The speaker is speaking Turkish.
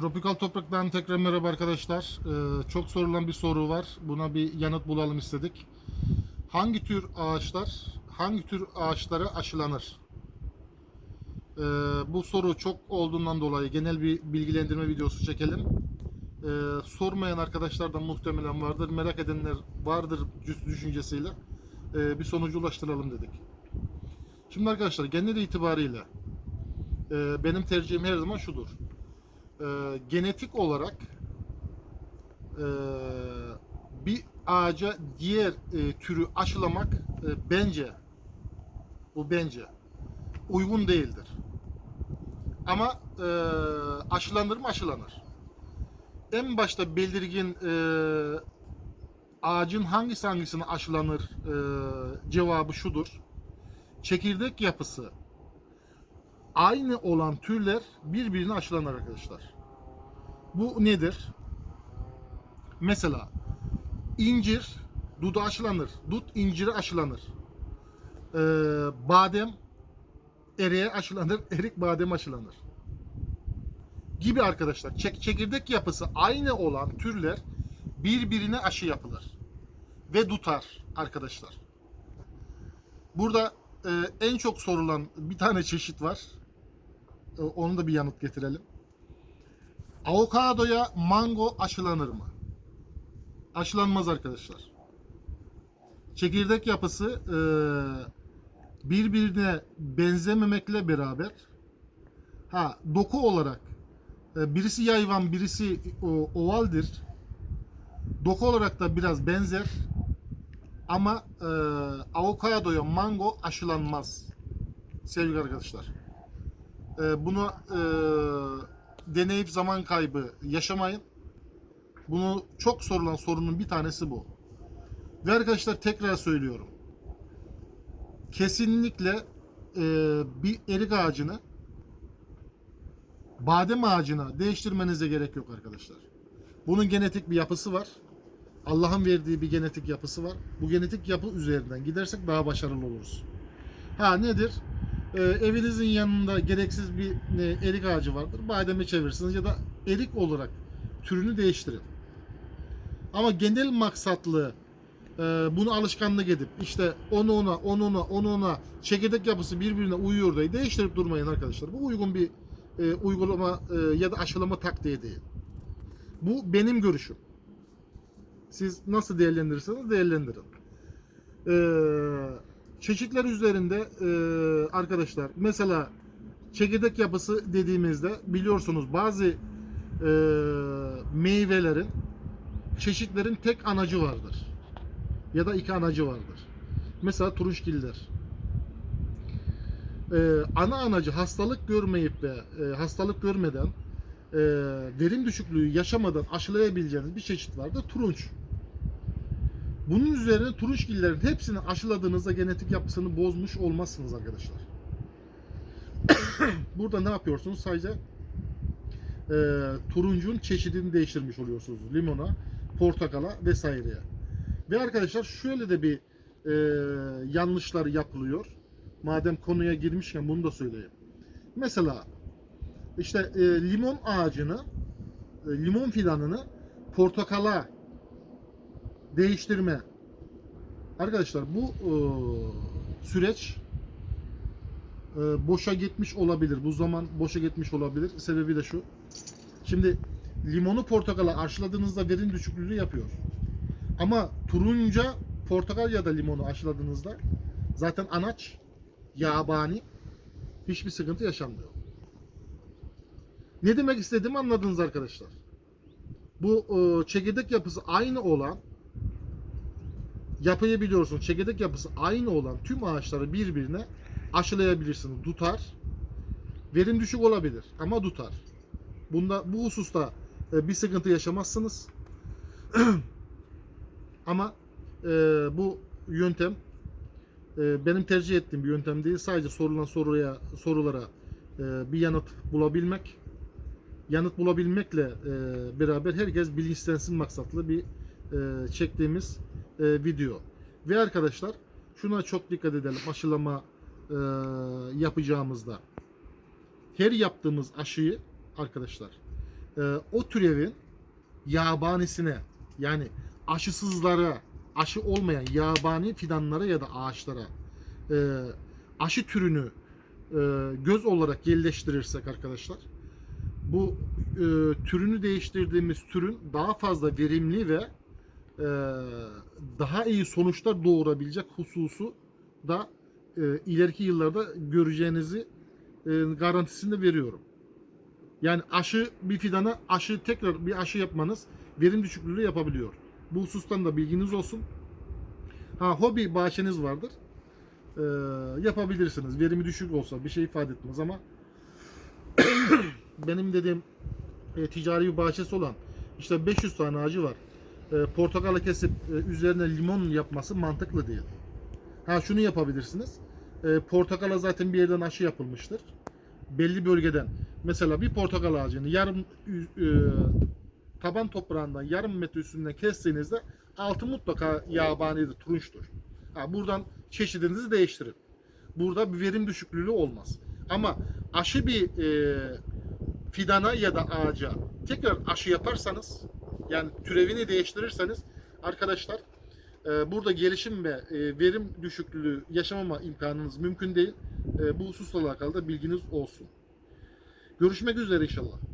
Tropikal Toprak'tan tekrar merhaba arkadaşlar. Ee, çok sorulan bir soru var. Buna bir yanıt bulalım istedik. Hangi tür ağaçlar, hangi tür ağaçlara aşılanır? Ee, bu soru çok olduğundan dolayı genel bir bilgilendirme videosu çekelim. Ee, sormayan arkadaşlar da muhtemelen vardır. Merak edenler vardır düş- düşüncesiyle ee, bir sonuca ulaştıralım dedik. Şimdi arkadaşlar genel itibariyle e, benim tercihim her zaman şudur e, genetik olarak e, bir ağaca diğer e, türü aşılamak e, bence bu bence uygun değildir. Ama e, aşılanır mı aşılanır. En başta belirgin e, ağacın hangisi hangisine aşılanır e, cevabı şudur. Çekirdek yapısı aynı olan türler birbirine aşılanır arkadaşlar. Bu nedir? Mesela incir duda aşılanır. Dut incire aşılanır. Ee, badem eriğe aşılanır. Erik badem aşılanır. Gibi arkadaşlar. Çek, çekirdek yapısı aynı olan türler birbirine aşı yapılır. Ve tutar arkadaşlar. Burada e, en çok sorulan bir tane çeşit var. E, onu da bir yanıt getirelim. Avokadoya mango aşılanır mı? Aşılanmaz arkadaşlar. Çekirdek yapısı e, birbirine benzememekle beraber ha doku olarak e, birisi yayvan birisi o, ovaldir. Doku olarak da biraz benzer ama e, avokadoya mango aşılanmaz sevgili arkadaşlar. E, bunu e, deneyip zaman kaybı yaşamayın. Bunu çok sorulan sorunun bir tanesi bu. Ve arkadaşlar tekrar söylüyorum. Kesinlikle e, bir erik ağacını badem ağacına değiştirmenize gerek yok arkadaşlar. Bunun genetik bir yapısı var. Allah'ın verdiği bir genetik yapısı var. Bu genetik yapı üzerinden gidersek daha başarılı oluruz. Ha nedir? Ee, evinizin yanında gereksiz bir e, erik ağacı vardır. Bademe çevirirsiniz ya da erik olarak türünü değiştirin. Ama genel maksatlı e, bunu alışkanlık edip işte onu ona, onu ona, onu ona çekirdek yapısı birbirine uyuyor diye değiştirip durmayın arkadaşlar. Bu uygun bir e, uygulama e, ya da aşılama taktiği değil. Bu benim görüşüm. Siz nasıl değerlendirirseniz değerlendirin. Ee, çeşitler üzerinde e, arkadaşlar mesela çekirdek yapısı dediğimizde biliyorsunuz bazı e, meyvelerin çeşitlerin tek anacı vardır. Ya da iki anacı vardır. Mesela turunçgiller. Ee, ana anacı hastalık görmeyip de e, hastalık görmeden e, verim düşüklüğü yaşamadan aşılayabileceğiniz bir çeşit vardır. Turunç. Bunun üzerine turunçgillerin hepsini aşıladığınızda genetik yapısını bozmuş olmazsınız arkadaşlar. Burada ne yapıyorsunuz? Sadece e, turuncun çeşidini değiştirmiş oluyorsunuz. Limona, portakala vesaireye. Ve arkadaşlar şöyle de bir e, yanlışlar yapılıyor. Madem konuya girmişken bunu da söyleyeyim. Mesela işte e, limon ağacını, e, limon fidanını portakala değiştirme. Arkadaşlar bu e, süreç e, boşa gitmiş olabilir. Bu zaman boşa gitmiş olabilir. Sebebi de şu. Şimdi limonu portakala aşıladığınızda verim düşüklüğü yapıyor. Ama turunca portakal ya da limonu aşıladığınızda zaten anaç yabani hiçbir sıkıntı yaşanmıyor. Ne demek istediğimi anladınız arkadaşlar. Bu e, çekirdek yapısı aynı olan yapıyı biliyorsun. Çekirdek yapısı aynı olan tüm ağaçları birbirine aşılayabilirsiniz. Tutar. Verim düşük olabilir ama tutar. Bunda bu hususta e, bir sıkıntı yaşamazsınız. ama e, bu yöntem e, benim tercih ettiğim bir yöntem değil. Sadece sorulan soruya sorulara e, bir yanıt bulabilmek. Yanıt bulabilmekle e, beraber herkes bilinçlensin maksatlı bir e, çektiğimiz video. Ve arkadaşlar şuna çok dikkat edelim aşılama e, yapacağımızda. Her yaptığımız aşıyı arkadaşlar e, o türevin yabanisine yani aşısızlara, aşı olmayan yabani fidanlara ya da ağaçlara e, aşı türünü e, göz olarak yerleştirirsek arkadaşlar bu e, türünü değiştirdiğimiz türün daha fazla verimli ve e, daha iyi sonuçlar doğurabilecek hususu da e, ileriki yıllarda göreceğinizi e, garantisini de veriyorum. Yani aşı bir fidana aşı tekrar bir aşı yapmanız verim düşüklüğü yapabiliyor. Bu husustan da bilginiz olsun. Ha hobi bahçeniz vardır. Ee, yapabilirsiniz. Verimi düşük olsa bir şey ifade etmez ama benim dediğim e, ticari bir bahçesi olan işte 500 tane ağacı var. E, portakalı kesip e, üzerine limon yapması mantıklı değil. Ha şunu yapabilirsiniz. E, portakala zaten bir yerden aşı yapılmıştır. Belli bölgeden mesela bir portakal ağacını yarım e, taban toprağından yarım metre üstünden kestiğinizde altı mutlaka yabanidir, turunçtur. Ha, buradan çeşidinizi değiştirin. Burada bir verim düşüklüğü olmaz. Ama aşı bir e, fidana ya da ağaca tekrar aşı yaparsanız yani türevini değiştirirseniz arkadaşlar e, burada gelişim ve e, verim düşüklüğü yaşamama imkanınız mümkün değil. E, bu hususla alakalı da bilginiz olsun. Görüşmek üzere inşallah.